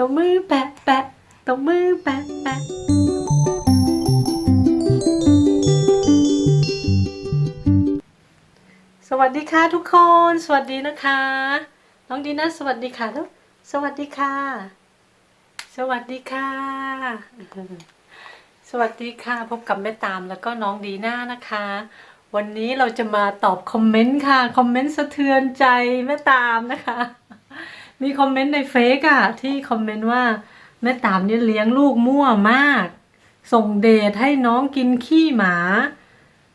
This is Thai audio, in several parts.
ตบมือแปะแปะตบมือแปะแปะสวัสดีค่ะทุกคน สวัสดีนะคะ น้องดีน่าสวัสดีค่ะแล้วสวัสดีค่ะ สวัสดีค่ะ สวัสดีค่ะ พบกับแม่ตามแล้วก็น้องดีน่านะคะ วันนี้เราจะมาตอบคอมเมนต์ค่ะ คอมเมนต์สะเทือนใจแม่ตามนะคะ มีคอมเมนต์ในเฟซอะที่คอมเมนต์ว่าแม่ตามเนี่ยเลี้ยงลูกมั่วมาก ส่งเดทให้น้องกินขี้หมา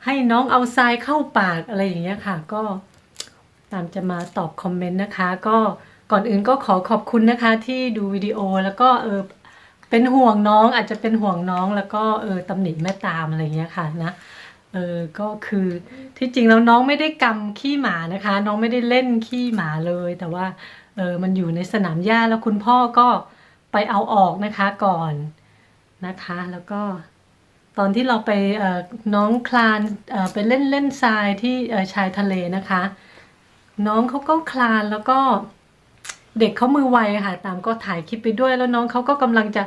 ให้น้องเอาทรายเข้าปากอะไรอย่างเงี้ยค่ะ ก็ตามจะมาตอบคอมเมนต์นะคะ ก็ก่อนอื่นก็ขอขอบคุณนะคะ ที่ดูวิดีโอแล้วก็เออเป็นห่วงน้องอาจจะเป็นห่วงน้องแล้วก็เออตำหนิแม่ตามอะไรอย่างเงี้ยค่ะนะเออก็คือที่จริงแล้วน้องไม่ได้กำขี้หมานะคะ น้องไม่ได้เล่นขี้หมาเลย แต่ว่า เออมันอยู่ในสนามหญ้าแล้วคุณพ่อก็ไปเอาออกนะคะก่อนนะคะ แล้วก็ตอนที่เราไปน้องคลานไปเล่นเล่นทรายที่ชายทะเลนะคะ น้องเขาก็คลานแล้วก็เด็กเขามือไวค่ะตามก็ถ่ายคลิปไปด้วยแล้วน้องเขาก็กำลังจะ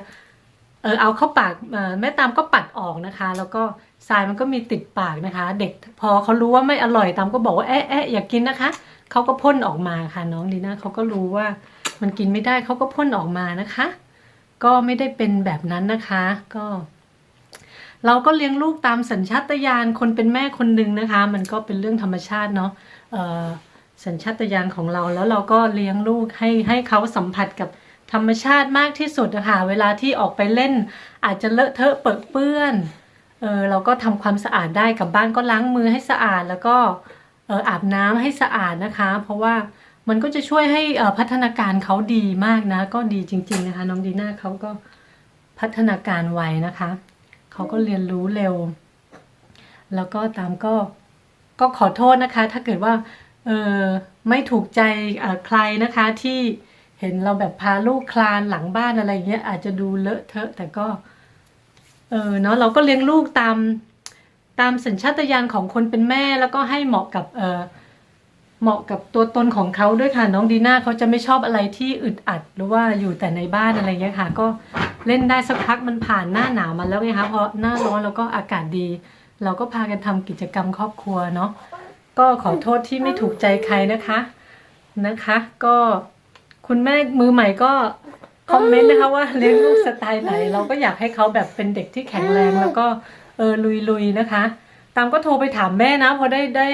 เออเอาเข้าปากแม่ตามก็ปัดออกนะคะ แล้วก็ทรายมันก็มีติดปากนะคะ เด็กพอเขารู้ว่าไม่อร่อยตามก็บอกว่าแอะแอะอย่ากินนะคะ เขาก็พ่นออกมาค่ะน้องดีน่าเขาก็รู้ว่ามันกินไม่ได้เขาก็พ่นออกมานะคะ ก็ไม่ได้เป็นแบบนั้นนะคะ ก็ เราก็เลี้ยงลูกตามสัญชาตญาณคนเป็นแม่คนหนึ่งนะคะ มันก็เป็นเรื่องธรรมชาติเนาะสัญชาตญาณของเราแล้วเราก็เลี้ยงลูกให้ให้เขาสัมผัสกับธรรมชาติมากที่สุดนะคะเวลาที่ออกไปเล่น อาจจะเลอะเทอะเปื้อนเออเราก็ทำความสะอาดได้กลับบ้านก็ล้างมือให้สะอาดแล้วก็เออาบน้ำให้สะอาดนะคะ เพราะว่ามันก็จะช่วยให้พัฒนาการเขาดีมากนะ ก็ดีจริง ๆนะคะ น้องดีน่าเขาก็พัฒนาการไวนะคะเขาก็เรียนรู้เร็ว แล้วก็ตามก็ก็ขอโทษนะคะ ถ้าเกิดว่าเออไม่ถูกใจใครนะคะที่เห็นเราแบบพาลูกคลานหลังบ้านอะไรเงี้ยอาจจะดูเลอะเทอะ แต่ก็ เออเนาะเราก็เลี้ยงลูกตาม ตามสัญชาตญาณของคนเป็นแม่แล้วก็ให้เหมาะกับเออเหมาะกับตัวตนของเขาด้วยค่ะน้องดีน่าเขาจะไม่ชอบอะไรที่อึดอัด หรือว่าอยู่แต่ในบ้านอะไรเงี้ยค่ะ ก็เล่นได้สักพักมันผ่านหน้าหนาวมาแล้วไงคะพอหน้าร้อนแล้วก็อากาศดี เราก็พากันทำกิจกรรมครอบครัวเนาะก็ขอโทษที่ไม่ถูกใจใครนะคะนะคะ ก็คุณแม่มือใหม่ก็คอมเมนต์นะคะว่าเลี้ยงลูกสไตล์ไหน เราก็อยากให้เขาแบบเป็นเด็กที่แข็งแรงแล้วก็ เออลุยๆนะคะ ตามก็โทรไปถามแม่นะพอได้ได้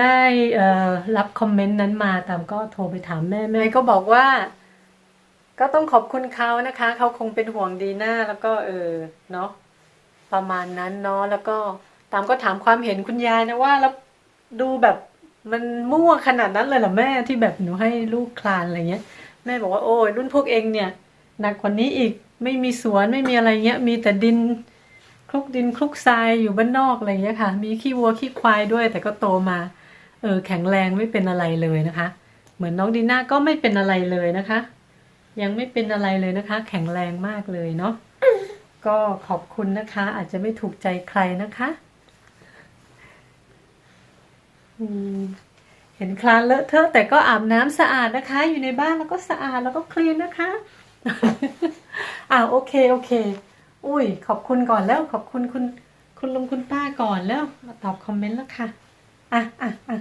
ได้เอ่อรับคอมเมนต์นั้นมาตามก็โทรไปถามแม่แม่ก็บอกว่า ก็ต้องขอบคุณเขานะคะ เขาคงเป็นห่วงดีหน่าแล้วก็เออเนาะประมาณนั้นเนาะแล้วก็ตามก็ถามความเห็นคุณยายนะว่าแล้วดูแบบมันมั่วขนาดนั้นเลยเหรอแม่ที่แบบหนูให้ลูกคลานอะไรเงี้ย แม่บอกว่าโอ้ยรุ่นพวกเองเนี่ยหนักกว่านี้อีกไม่มีสวนไม่มีอะไรเงี้ย มีแต่ดิน คลุกดินคลุกทรายอยู่บ้านนอกอะไรอย่างเงี้ยค่ะ มีขี้วัวขี้ควายด้วย แต่ก็โตมา เออแข็งแรงไม่เป็นอะไรเลยนะคะ เหมือนน้องดีน่าก็ไม่เป็นอะไรเลยนะคะ ยังไม่เป็นอะไรเลยนะคะ แข็งแรงมากเลยเนาะก็ขอบคุณนะคะ อาจจะไม่ถูกใจใครนะคะเห็นคลานเลอะเทอะแต่ก็อาบน้ำสะอาดนะคะ อยู่ในบ้านแล้วก็สะอาดแล้วก็คลีนนะคะ อ่าโอเคโอเค อุ้ย ขอบคุณก่อนแล้วขอบคุณคุณ คุณลุงคุณป้าก่อนแล้วมาตอบคอมเมนต์แล้วค่ะอะอะอะ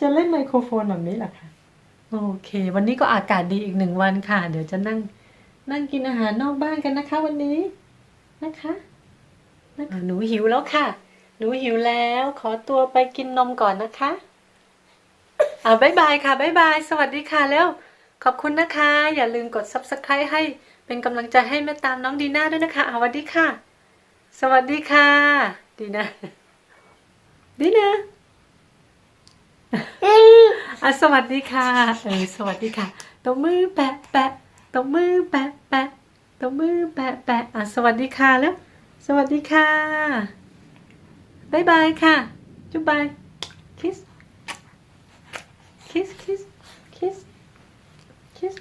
จะเล่นไมโครโฟนแบบนี้เหรอคะโอเค วันนี้ก็อากาศดีอีกหนึ่งวันค่ะ เดี๋ยวจะนั่ง นั่งกินอาหารนอกบ้านกันนะคะ วันนี้นะคะนะคะหนูหิวแล้วค่ะ หนูหิวแล้ว ขอตัวไปกินนมก่อนนะคะอ่าบ๊ายบายค่ะบ๊ายบาย สวัสดีค่ะแล้ว ขอบคุณนะคะ อย่าลืมกด subscribe ให้ เป็นกำลังใจให้แม่ตามน้องดีน่าด้วยนะคะอ่าสวัสดีค่ะ สวัสดีค่ะ ดีนะดีนะอะสวัสดีค่ะ เออสวัสดีค่ะตบมือแปะแปะตบมือแปะแปะตบมือแปะแปะอะสวัสดีค่ะแล้ว สวัสดีค่ะบ๊ายบายค่ะ จุ๊บบาย kiss kiss kiss kiss kiss